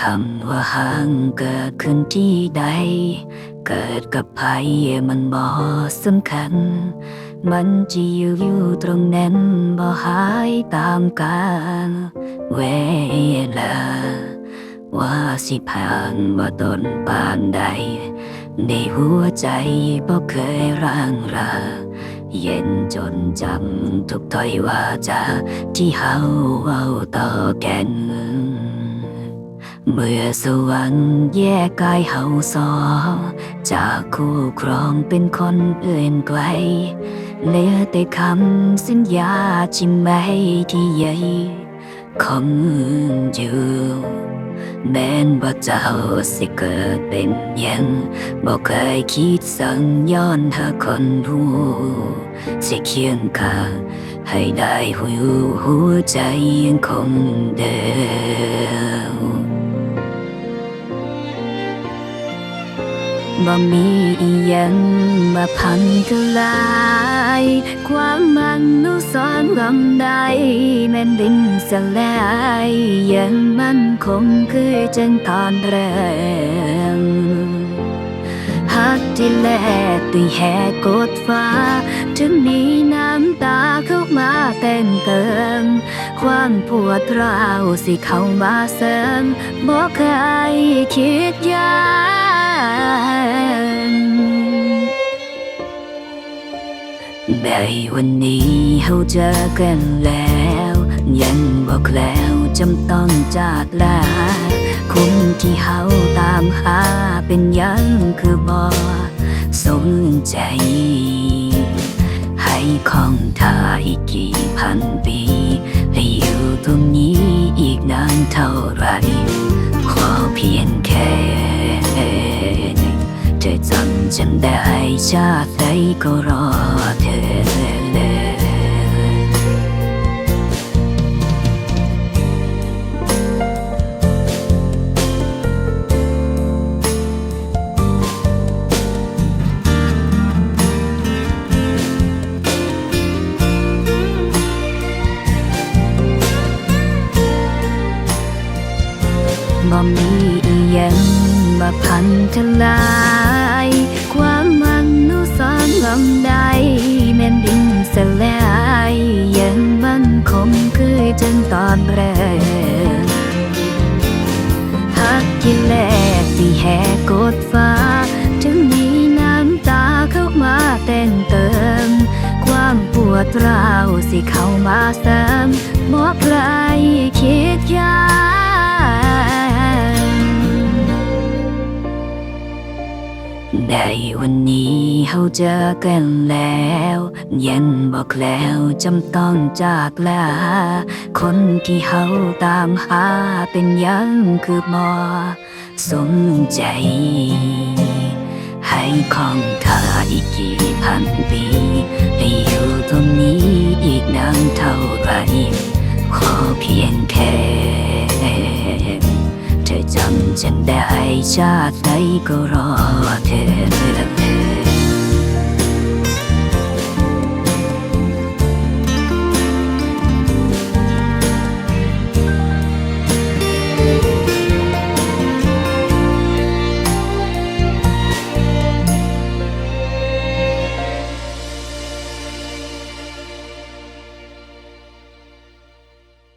คำว่าห่างเกิดขึ้นที่ใด เกิดกับใครมันบ่สำคัญ มันจะอยู่อยู่ตรงนั้นบ่หายตามกาลเวลา ว่าสิผ่านว่าตนปานใด ในหัวใจบ่เคยร่างราเย็นจนจำทุกถ้อยว่าจาที่เฮาเว้าต่อแกัน เมื่อสวรรค์แยกกายเฮาสองจากคู่ครองเป็นคนอื่นไกลเหลือแต่คำสัญญาจิมไม่ที่ใหญ่คงอยู่แม้นว่าเจ้าสิเกิดเป็นยังบอกเคยคิดสั่งย้อนเธอคนรู้สิเคียงข้าให้ได้หัวหัวใจยังคงเดิม บ่มีอีหยังมาพันทลาย ความมันนุสอนลำใดแม่นดินสลายยังมันคงคือจังตอนเริ่มหักที่แลกด้วยแหกกดฟ้า ถึงมีน้ำตาเข้ามาแต่งเติม ความปวดร้าวสิเข้ามาเสริมบอกเคยคิดยา งในวันนี้เราเจอกันแล้ว ยังบอกแล้วจำต้องจากลาคุณที่เฮาตามหาเป็นยังคือบอสนใจ ให้คองทาอีกกี่พันปี ให้อยู่ตรงนี้อีกนานเท่าไรขอเพียง จำได้ชาติใดก็รอเธอบ่มีอีหยังมาพันทลายำใดแม่นดินสลายยังมันคงคือจังตอนแรกหักที่แลกที่แหกกดฟ้า ถึงมีน้ำตาเข้ามาแต่งเติม ความปวดร้าวสิเข้ามาเสริมบอกใครคิดยา งในวันนี้เราเจอกันแล้วยังบอกแล้วจำต้องจากลา คนที่เราตามหาเป็นยังคือมอสนใจ ให้ของทาอีกกี่พันปี ให้อยู่ตรงนี้อีกนานเท่าไหร ฉันได้ชาติใดก็รอเธอ